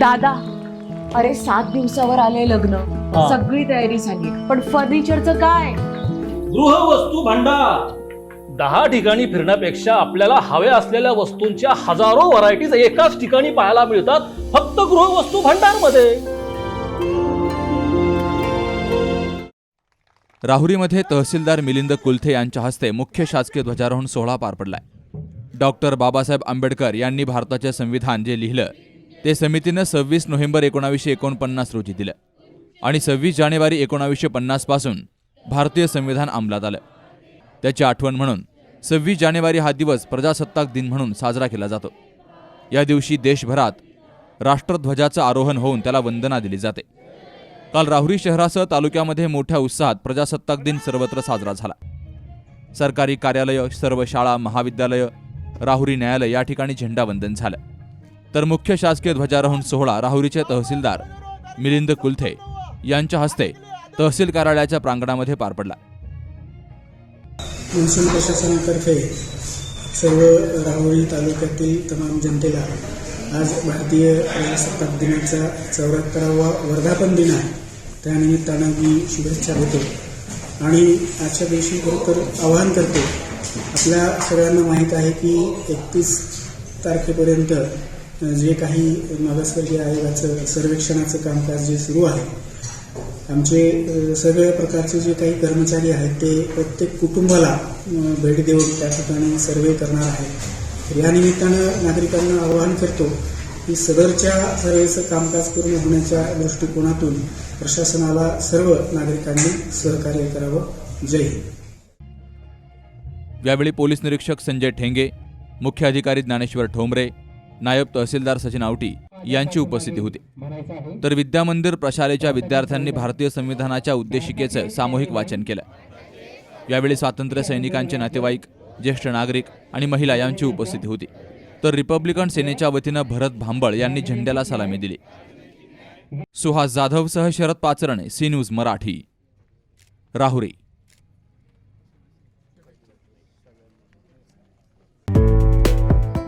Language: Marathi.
दादा अरे सात दिवसावर आले लग्न. हा. सगळी तयारी झाली. पण फर्निचरचं काय? गृहवस्तू भांडार. दहा ठिकाणी फिरण्यापेक्षा आपल्याला हव्या असलेल्या वस्तूंच्या हजारो व्हरायटीज एकाच ठिकाणी पाहायला मिळतात फक्त गृहवस्तू भांडारमध्ये राहुरीमध्ये तहसीलदार मिलिंद कुलथे यांच्या हस्ते मुख्य शासकीय ध्वजारोहण सोहळा पार पडलाय. डॉक्टर बाबासाहेब आंबेडकर यांनी भारताचे संविधान जे लिहिलं ते समितीनं सव्वीस नोव्हेंबर एकोणावीसशे एकोणपन्नास रोजी दिलं. आणि सव्वीस जानेवारी एकोणावीसशे पन्नासपासून भारतीय संविधान अंमलात आलं. त्याची आठवण म्हणून सव्वीस जानेवारी हा दिवस प्रजासत्ताक दिन म्हणून साजरा केला जातो. या दिवशी देशभरात राष्ट्रध्वजाचं आरोहण होऊन त्याला वंदना दिली जाते. काल राहुरी शहरासह तालुक्यामध्ये मोठ्या उत्साहात प्रजासत्ताक दिन सर्वत्र साजरा झाला. सरकारी कार्यालय सर्व शाळा महाविद्यालय राहुरी न्यायालय या ठिकाणी झेंडावंदन झालं. तर मुख्य शासकीय ध्वजारोहण सोहळा राहुरीचे तहसीलदार मिलिंद कुलथे यांच्या हस्ते तहसील कार्यालयाच्या प्रांगणामध्ये पार पडला. महसूल प्रशासनातर्फे सर्व राहुरी तालुक्यातील तमाम जनतेला आज भारतीय प्रजासत्ताक दिनाचा चौऱ्याहत्तरावा वर्धापन दिन आहे. त्यानिमित्तानं मी शुभेच्छा देतो आणि आजच्या दिवशी खरोखर आवाहन करतो. आपल्या सगळ्यांना माहीत आहे की एकतीस तारखेपर्यंत जे काही मागासवर्गीय आयोगाचं सर्वेक्षणाचं कामकाज जे सुरू आहे आमचे सगळ्या प्रकारचे जे काही कर्मचारी आहेत ते प्रत्येक कुटुंबाला भेट देऊन त्या ठिकाणी सर्वे करणार आहेत. या निमित्तानं नागरिकांना आवाहन करतो की सदरच्या सर्वेचं कामकाज पूर्ण होण्याच्या दृष्टिकोनातून प्रशासनाला सर्व नागरिकांनी सहकार्य करावं. जय हिंद. यावेळी पोलीस निरीक्षक संजय ठेंगे मुख्य अधिकारी ज्ञानेश्वर ठोंबरे नायब तहसीलदार सचिन आवटी यांची उपस्थिती होती. तर विद्यामंदिर प्रशालेच्या विद्यार्थ्यांनी भारतीय संविधानाच्या उद्देशिकेचं सामूहिक वाचन केलं. यावेळी स्वातंत्र्य सैनिकांचे नातेवाईक ज्येष्ठ नागरिक आणि महिला यांची उपस्थिती होती. तर रिपब्लिकन सेनेच्या वतीनं भरत भांबळ यांनी झेंड्याला सलामी दिली. Suhas जाधवसह Sharad Pacharane C news Marathi. Rahuri.